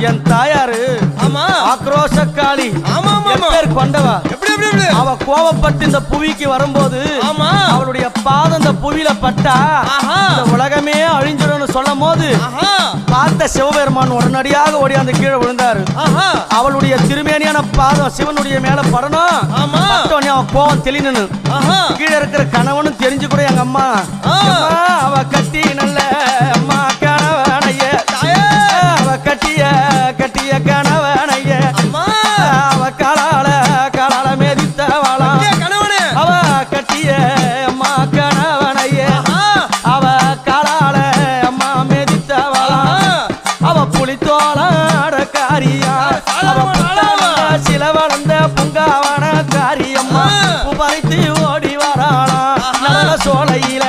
என் தாயாரு ஆமா. ஆக்ரோஷக்காளி. ஆமா. பேர் கொண்டவா. எப்படி எப்படி அவ கோவப்பட்டு இந்த புவிக்கு வரும்போது ஆமா. அவளுடைய பாதம் இந்த புவியில பட்டா. இந்த உலகமே அழிஞ்சிடும்னு சொல்லும் போது ஆஹா. பார்த்த சிவபெருமான் உடனடியாக ஓடி அந்த கீழே விழுந்தாரு. அவளுடைய திருமேனியான பாதம் சிவனுடைய மேல படணும். அவன் கோவம் தெளினு கீழே இருக்கிற கணவனும் தெரிஞ்சு கூட எங்க அம்மா புலித்தோளாட காரியா சில வளர்ந்த பூங்காவன காரியம்மா பறித்து ஓடி வராளா நல்ல சோலையில